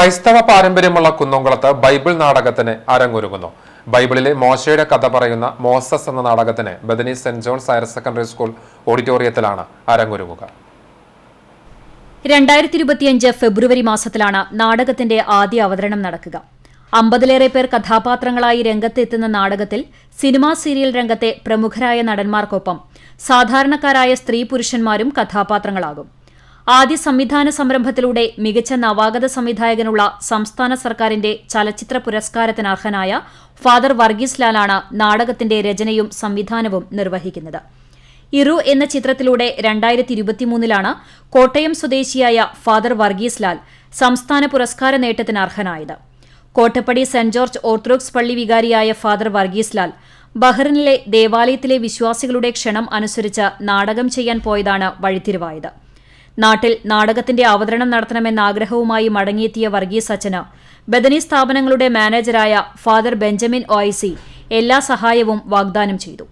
ക്രൈസ്തവ പാരമ്പര്യമുള്ള കുന്നംകുളത്ത് ബൈബിൾ നാടകത്തിന് അരങ്ങൊരുങ്ങുന്നു. ബൈബിളിലെ മോശയുടെ കഥ പറയുന്ന മോസസ് എന്ന നാടകത്തിന് Bethany saint John's higher secondary school ഓഡിറ്റോറിയത്തിലാണ് അരങ്ങൊരുങ്ങുക. രണ്ടായിരത്തി ഇരുപത്തിയഞ്ച് ഫെബ്രുവരി മാസത്തിലാണ് നാടകത്തിന്റെ ആദ്യ അവതരണം നടക്കുക. അമ്പതിലേറെ പേർ കഥാപാത്രങ്ങളായി രംഗത്തെത്തുന്ന നാടകത്തിൽ സിനിമാ സീരിയൽ രംഗത്തെ പ്രമുഖരായ നടന്മാർക്കൊപ്പം സാധാരണക്കാരായ സ്ത്രീ പുരുഷന്മാരും കഥാപാത്രങ്ങളാകും. ആദ്യ സംവിധാന സംരംഭത്തിലൂടെ മികച്ച നവാഗത സംവിധായകനുള്ള സംസ്ഥാന സർക്കാരിന്റെ ചലച്ചിത്ര പുരസ്കാരത്തിന് അർഹനായ ഫാദർ വർഗീസ് ലാലാണ് നാടകത്തിന്റെ രചനയും സംവിധാനവും നിർവഹിക്കുന്നത്. ഇറു എന്ന ചിത്രത്തിലൂടെ രണ്ടായിരത്തി ഇരുപത്തിമൂന്നിലാണ് കോട്ടയം സ്വദേശിയായ ഫാദർ വർഗീസ് ലാൽ സംസ്ഥാന പുരസ്കാര നേട്ടത്തിന് അർഹനായത്. കോട്ടപ്പടി സെന്റ് ജോർജ് ഓർത്തഡോക്സ് പള്ളി വികാരിയായ ഫാദർ വർഗീസ് ലാൽ ബഹ്റിനിലെ ദേവാലയത്തിലെ വിശ്വാസികളുടെ ക്ഷണം അനുസരിച്ച് നാടകം ചെയ്യാൻ പോയതാണ് വഴിത്തിരിവായത്. നാട്ടിൽ നാടകത്തിന്റെ അവതരണം നടത്തണമെന്ന ആഗ്രഹവുമായി മടങ്ങിയെത്തിയ വർഗീസ് അച്ഛന് ബദനി സ്ഥാപനങ്ങളുടെ മാനേജരായ ഫാദർ ബെഞ്ചമിൻ ഒഐസി എല്ലാ സഹായവും വാഗ്ദാനം ചെയ്തു.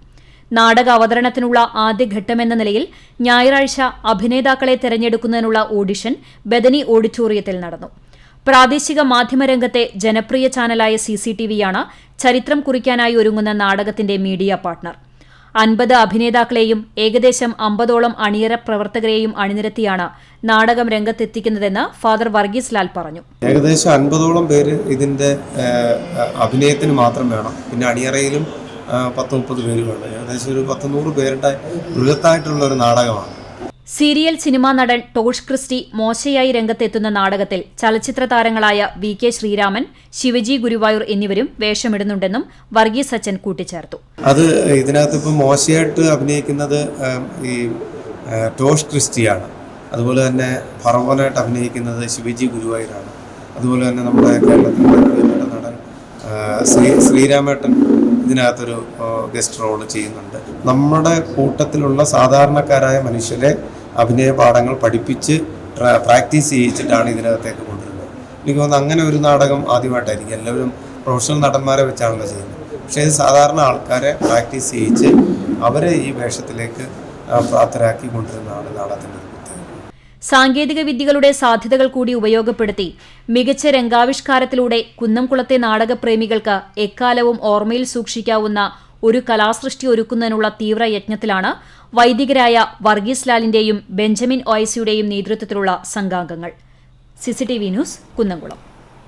നാടക അവതരണത്തിനുള്ള ആദ്യഘട്ടമെന്ന നിലയിൽ ഞായറാഴ്ച അഭിനേതാക്കളെ തെരഞ്ഞെടുക്കുന്നതിനുള്ള ഓഡിഷൻ ബദനി ഓഡിറ്റോറിയത്തിൽ നടന്നു. പ്രാദേശിക മാധ്യമരംഗത്തെ ജനപ്രിയ ചാനലായ സി സി ടി വിയാണ് ചരിത്രം കുറിക്കാനായി ഒരുങ്ങുന്ന നാടകത്തിന്റെ മീഡിയ പാർട്ണർ. അൻപത് അഭിനേതാക്കളെയും ഏകദേശം അമ്പതോളം അണിയറ പ്രവർത്തകരെയും അണിനിരത്തിയാണ് നാടകം രംഗത്തെത്തിക്കുന്നതെന്ന് ഫാദർ വർഗീസ് ലാൽ പറഞ്ഞു. ഏകദേശം അൻപതോളം പേര് ഇതിന്റെ അഭിനയത്തിന് മാത്രം വേണം. പിന്നെ അണിയറയിലും പത്ത് മുപ്പത് പേര് വേണം ഏകദേശം ഒരു പത്ത് നൂറ് പേരുടെ ബൃഹത്തായിട്ടുള്ള ഒരു നാടകമാണ്. സീരിയൽ സിനിമാ നടൻ ടോഷ് ക്രിസ്റ്റി മോശയായി രംഗത്തെത്തുന്ന നാടകത്തിൽ ചലച്ചിത്ര താരങ്ങളായ വി കെ ശ്രീരാമൻ ശിവജി ഗുരുവായൂർ എന്നിവരും വേഷമിടുന്നുണ്ടെന്നും വർഗീസ് സച്ചൻ കൂട്ടിച്ചേർത്തു. അത് ഇതിനകത്ത് ഇപ്പം മോശയായിട്ട് അഭിനയിക്കുന്നത് ഈ ടോഷ് ക്രിസ്റ്റിയാണ്. അതുപോലെ തന്നെ ഫറവോനായിട്ട് അഭിനയിക്കുന്നത് ശിവജി ഗുരുവായൂരാണ്. അതുപോലെ തന്നെ നമ്മുടെ കേരളത്തിലെ നടൻ ശ്രീ ശ്രീരാമേട്ടൻ ഇതിനകത്തൊരു ഗസ്റ്റ് റോൾ ചെയ്യുന്നുണ്ട്. നമ്മുടെ കൂട്ടത്തിലുള്ള സാധാരണക്കാരായ മനുഷ്യരെ അഭിനയ പാഠങ്ങൾ പഠിപ്പിച്ച് പ്രാക്ടീസ് ചെയ്യിച്ചിട്ടാണ് ഇതിനകത്തേക്ക് കൊണ്ടുവരുന്നത്. എനിക്ക് തോന്നുന്നു അങ്ങനെ ഒരു നാടകം ആദ്യമായിട്ടായിരിക്കും. എല്ലാവരും പ്രൊഫഷണൽ നടന്മാരെ വെച്ചാണല്ലോ ചെയ്യുന്നത്. പക്ഷേ ഇത് സാധാരണ ആൾക്കാരെ പ്രാക്ടീസ് ചെയ്യിച്ച് അവരെ ഈ വേഷത്തിലേക്ക് പ്രാപ്തരാക്കി കൊണ്ടുവരുന്നതാണ് നാടകത്തിന്റെ സാങ്കേതിക വിദ്യകളുടെ സാധ്യതകൾ കൂടി ഉപയോഗപ്പെടുത്തി മികച്ച രംഗാവിഷ്കാരത്തിലൂടെ കുന്നംകുളത്തെ നാടകപ്രേമികൾക്ക് എക്കാലവും ഓർമ്മയിൽ സൂക്ഷിക്കാവുന്ന ഒരു കലാസൃഷ്ടി ഒരുക്കുന്നതിനുള്ള തീവ്ര യജ്ഞത്തിലാണ് വൈദികരായ വർഗീസ് ലാലിന്റെയും ബെഞ്ചമിൻ ഒയസിയുടെയും നേതൃത്വത്തിലുള്ള സംഘാംഗങ്ങൾ. CCTV news Kunnamkulam.